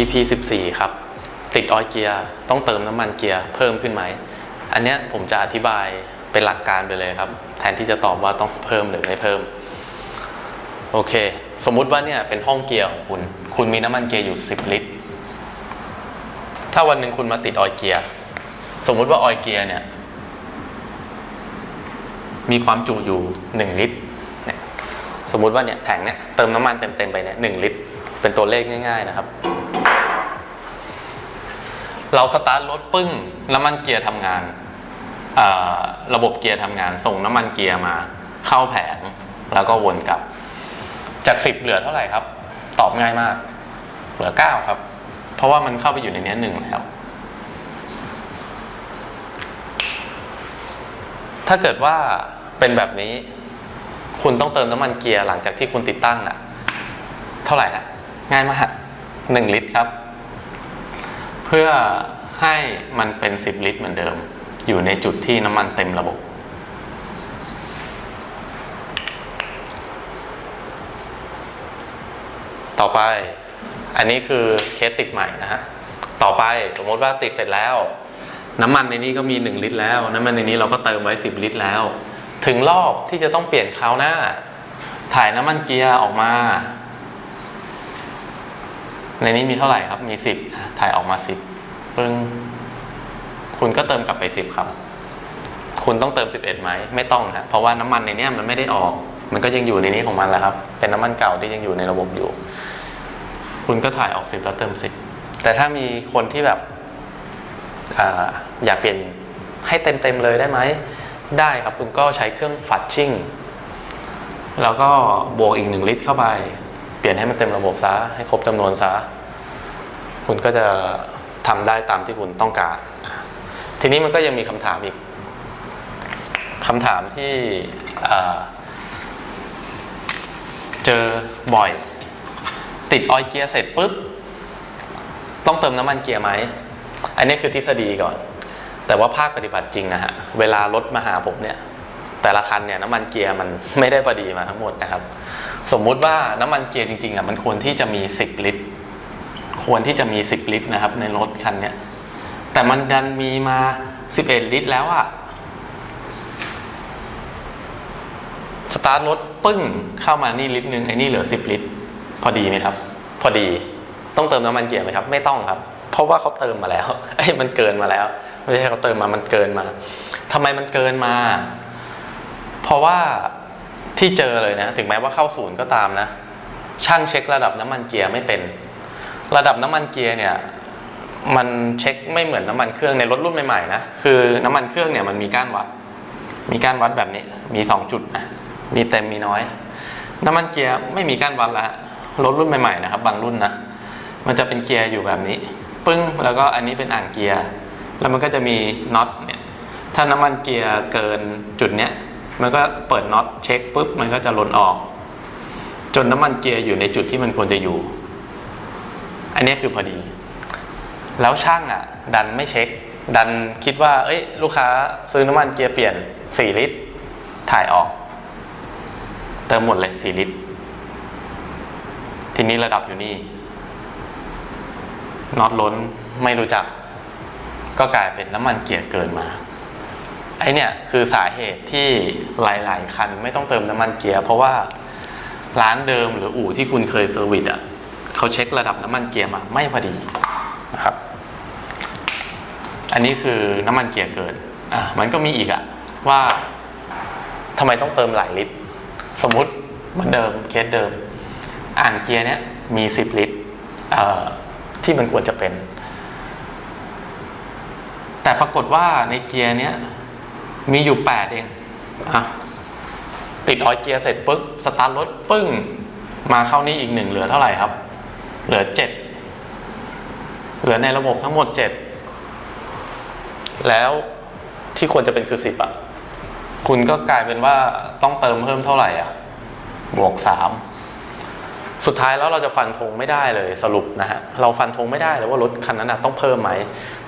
EP 14 ครับ ติดออยเกียร์ต้องเติมน้ำมันเกียร์เพิ่มขึ้นไหม อันเนี้ยผมจะอธิบายเป็นหลักการไปเลยครับ แทนที่จะตอบว่าต้องเพิ่มหรือไม่เพิ่ม โอเค สมมุติว่าเนี่ยเป็นห้องเกียร์ของคุณ คุณมีน้ำมันเกียร์อยู่ 10 ลิตร ถ้าวันหนึ่งคุณมาติดออยเกียร์สมมุติว่าออยเกียร์เนี่ยมีความจุอยู่ 1 ลิตรเนี่ยสมมุติว่าเนี่ยแผงเนี่ยเติมน้ำมันเต็มๆไปเนี่ยหลิตร เป็นตัวเลขง่าย ๆ นะครับ เราสตาร์ทรถปึ้งน้ำมันเกียร์ทำงาน ระบบเกียร์ทำงาน ส่งน้ำมันเกียร์มา เข้าแผงแล้วก็วนกลับ จาก 10 เหลือเท่าไหร่ครับ ตอบง่ายมาก เหลือ 9 ครับ เพราะว่ามันเข้าไปอยู่ในเนี้ยหนึ่งแล้ว ถ้าเกิดว่าเป็นแบบนี้ คุณต้องเติมน้ำมันเกียร์หลังจากที่คุณติดตั้งอะเท่าไหร่อะง่ายมากหนึ่งลิตรครับ เพื่อให้มันเป็น 10 ลิตรเหมือนเดิม อยู่ในจุดที่น้ำมันเต็มระบบ ต่อไป อันนี้คือเคสติดใหม่นะฮะ ต่อไปสมมติว่าติดเสร็จแล้ว น้ำมันในนี้ก็มี 1 ลิตรแล้ว น้ำมันในนี้เราก็เติมไว้ 10 ลิตรแล้ว ถึงรอบที่จะต้องเปลี่ยนคราวหน้า ถ่ายน้ำมันเกียร์ออกมา ในนี้มีเท่าไหร่ครับ มี 10อะถ่ายออกมา 10ปึ้งคุณก็เติมกลับไป 10 ครับ คุณต้องเติม 11ไหมไม่ต้องฮะเพราะว่าน้ำมันในนี้มันไม่ได้ออก มันก็ยังอยู่ในนี้ของมันแหละครับ เป็นน้ำมันเก่าที่ยังอยู่ในระบบอยู่ คุณก็ถ่ายออก 10 แล้วเติม 10 แต่ถ้ามีคนที่แบบออยากเปลี่ยนให้เต็มๆเลยได้ไหม ได้ครับคุณก็ใช้เครื่องฟัดชิ่ง แล้วก็บวกอีกหนึ่งลิตรเข้าไป เปลี่ยนให้มันเต็มระบบซะให้ครบจำนวนซะคุณก็จะทำได้ตามที่คุณต้องการ ทีนี้มันก็ยังมีคำถามอีกคำถามที่เจอบ่อย ติดออยเกียร์เสร็จปุ๊บ ต้องเติมน้ำมันเกียร์ไหม อันนี้คือทฤษฎีก่อน แต่ว่าภาคปฏิบัติจริงนะฮะ เวลารถมาหาผมเนี่ย แต่ละคันเนี่ยน้ำมันเกียร์มันไม่ได้พอดีมาทั้งหมดนะครับ สมมุติว่าน้ำมันเกียร์จริงๆอะมันควรที่จะมี 10 ลิตร ควรที่จะมี 10 ลิตรนะครับ ในรถคันเนี้ยแต่มันดันมีมา 11 ลิตรแล้วอะสตาร์ทรถปึ้งเข้ามานี่ลิตรหนึ่งไอ้นี่เหลือ 10 ลิตร พอดีไหมครับ พอดีต้องเติมน้ำมันเกียร์ไหมครับ ไม่ต้องครับ เพราะว่าเขาเติมมาแล้วเอ้มันเกินมาแล้วไม่ใช่เขาเติมมามันเกินมาทำไมมันเกินมา เพราะว่า ที่เจอเลยนะ ถึงแม้ว่าเข้าศูนย์ก็ตามนะ ช่างเช็คระดับน้ำมันเกียร์ไม่เป็น ระดับน้ำมันเกียร์เนี่ยมันเช็คไม่เหมือนน้ำมันเครื่องในรถรุ่นใหม่ๆนะคือน้ำมันเครื่องเนี่ยมันมีก้านวัด มีก้านวัดแบบนี้มีสองจุดนะมีเต็มมีน้อย น้ำมันเกียร์ไม่มีก้านวัดละรถรุ่นใหม่ๆนะครับ บางรุ่นนะมันจะเป็นเกียร์อยู่แบบนี้ ปึ้งแล้วก็อันนี้เป็นอ่างเกียร์แล้วมันก็จะมีน็อตเนี่ยถ้าน้ำมันเกียร์เกินจุดเนี้ย มันก็เปิดน็อตเช็คปุ๊บมันก็จะหล่นออก จนน้ำมันเกียร์อยู่ในจุดที่มันควรจะอยู่ อันนี้คือพอดี แล้วช่างอะ ดันไม่เช็ค ดันคิดว่า เอ้ย ลูกค้าซื้อน้ำมันเกียร์เปลี่ยน 4 ลิตร ถ่ายออก เติมหมดเลย 4 ลิตร ทีนี้ระดับอยู่นี่น็อตล้นไม่รู้จัก ก็กลายเป็นน้ำมันเกียร์เกินมา ไอเนี่ยคือสาเหตุที่หลาย ๆ คันไม่ต้องเติมน้ำมันเกียร์เพราะว่าร้านเดิมหรืออู่ที่คุณเคยเซอร์วิสอะเขาเช็คระดับน้ำมันเกียร์มาไม่พอดีนะครับ อันนี้คือน้ำมันเกียร์เกินอะมันก็มีอีกอะว่าทำไมต้องเติมหลายลิตร สมมุติเหมือนเดิมเคสเดิม อ่างเกียร์เนี้ยมี 10 ลิตรที่มันควรจะเป็น แต่ปรากฏว่าในเกียร์เนี้ย มีอยู่ 8 เองอะติดออยเกียร์เสร็จปึ๊บสตาร์ทรถปึ้ง มาเข้านี่อีกหนึ่งเหลือเท่าไหร่ครับ เหลือ 7 เหลือในระบบทั้งหมด 7 แล้วที่ควรจะเป็นคือ 10อะคุณก็กลายเป็นว่าต้องเติมเพิ่มเท่าไหร่อะ บวก 3 สุดท้ายแล้วเราจะฟันธงไม่ได้เลยสรุปนะฮะ เราฟันธงไม่ได้เลยว่ารถคันนั้นต้องเพิ่มไหม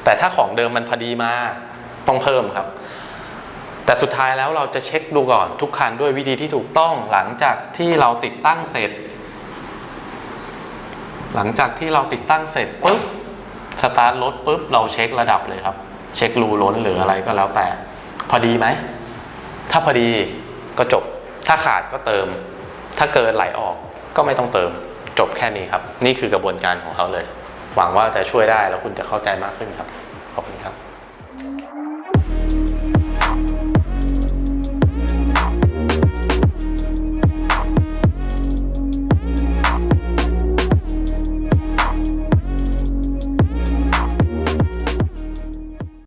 แต่ถ้าของเดิมมันพอดีมาต้องเพิ่มครับ แต่สุดท้ายแล้วเราจะเช็คดูก่อนทุกคันด้วยวิธีที่ถูกต้องหลังจากที่เราติดตั้งเสร็จ หลังจากที่เราติดตั้งเสร็จปุ๊บสตาร์ทรถปุ๊บเราเช็คระดับเลยครับ เช็ครูล้นหรืออะไรก็แล้วแต่ พอดีไหม ถ้าพอดีก็จบ ถ้าขาดก็เติม ถ้าเกินไหลออกก็ไม่ต้องเติม จบแค่นี้ครับ นี่คือกระบวนการของเขาเลย หวังว่าจะช่วยได้แล้วคุณจะเข้าใจมากขึ้นครับ ขอบคุณครับ